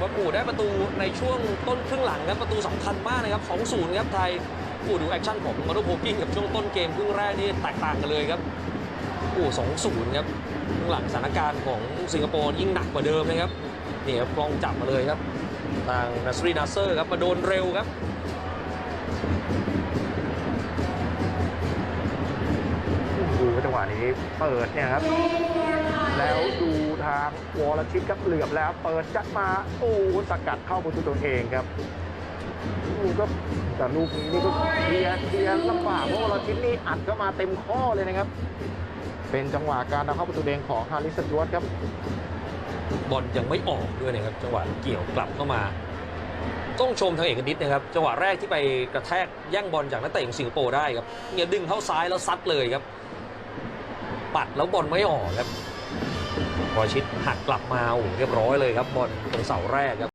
ครับอูได้ประตูในช่วงต้นครึ่งหลังครับประตูสำคัญมากนะครับ2 0ครับไทยอูดูแอคชั่นของมารุโพกิ้งกับช่วงต้นเกมครึ่งแรกนี่แตกต่างกันเลยครับอูสองศูนย์ครับครึ่งหลังสถานการณ์ของสิงคโปร์ยิ่งหนักกว่าเดิมนะครับเนี่ครับลองจับมาเลยครับทางนัสรีนาเซอร์ครับมาโดนเร็วครับดูจังหวะนี้เปิดเนี่ยครับางวอลชิตครับเหลือบแล้วเปิดจัดมาโอ้สกัดเข้าประตูตัวเองครับดูก็แต่ลูกนี้นี่ก็เคลียร์เคลียร์ลำบากเพราะวอลชิตนี่อัดเข้ามาเต็มข้อเลยนะครับ เป็นจังหวะการนำเข้าประตูเองของฮาริสจวตครับบอลยังไม่ออกด้วยนะครับ จังหวะเกี่ยวกลับเข้ามาต้องชมทางเอกนิดนะครับจังหวะแรกที่ไปกระแทกแย่งบอลจากนักเตะของสิงคโปร์ได้ครับเนี่ยดึงเข้าซ้ายแล้วซัดเลยครับ ปัดแล้วบอลไม่ออกครับ พอชิดหักกลับมาโอ้โหเรียบร้อยเลยครับบอลตรงเสาแรกครับ